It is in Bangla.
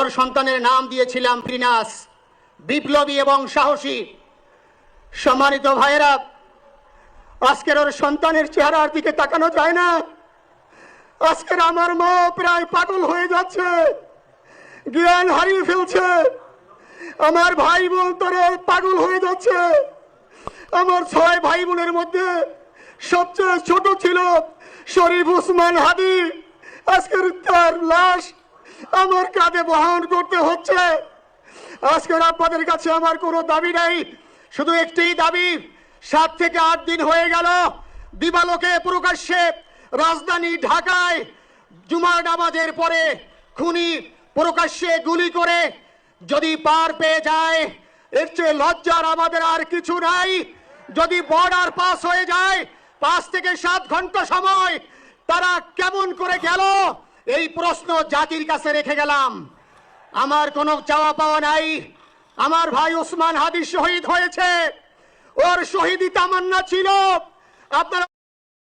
ওর সন্তানের নাম দিয়েছিলাম প্রিনাস বিপ্লবী এবং সাহসী। সম্মানিত ভাইয়েরা, আজকের ওর সন্তানের চেহারার দিকে তাকানো যায় না। আজকের আমার মা প্রায় পাগল হয়ে যাচ্ছে, জ্ঞান হারিয়ে ফেলছে। আমার ভাই বোন তোরে পাগল হয়ে যাচ্ছে। আমার ছয় ভাই বোনের মধ্যে সবচেয়ে ছোট ছিল শরীফ উসমান হাদি। আজকের তার লাশ আমার কাঁধে বহন করতে হচ্ছে। আজকের আপনাদের কাছে আমার কোনো দাবি নাই। শুধু একটিই দাবি, সাত থেকে আট দিন হয়ে গেল দিবালোকে প্রকাশ্যে রাজধানী ঢাকায় জুমার নামাজের পরে খুনি প্রকাশ্যে গুলি করে যদি পার পেয়ে যায়, এর চেয়ে লজ্জার আমাদের আর কিছু নাই। যদি বর্ডার পাস হয়ে যায়, পাঁচ থেকে সাত ঘণ্টা সময় তারা কেমন করে গেল? এই প্রশ্ন জাতির কাছে রেখে গেলাম। আমার কোনো চাওয়া পাওয়া নাই। আমার ভাই ওসমান হাদি শহীদ হয়েছে। ওর শহীদি তামান্না ছিল। আপনারা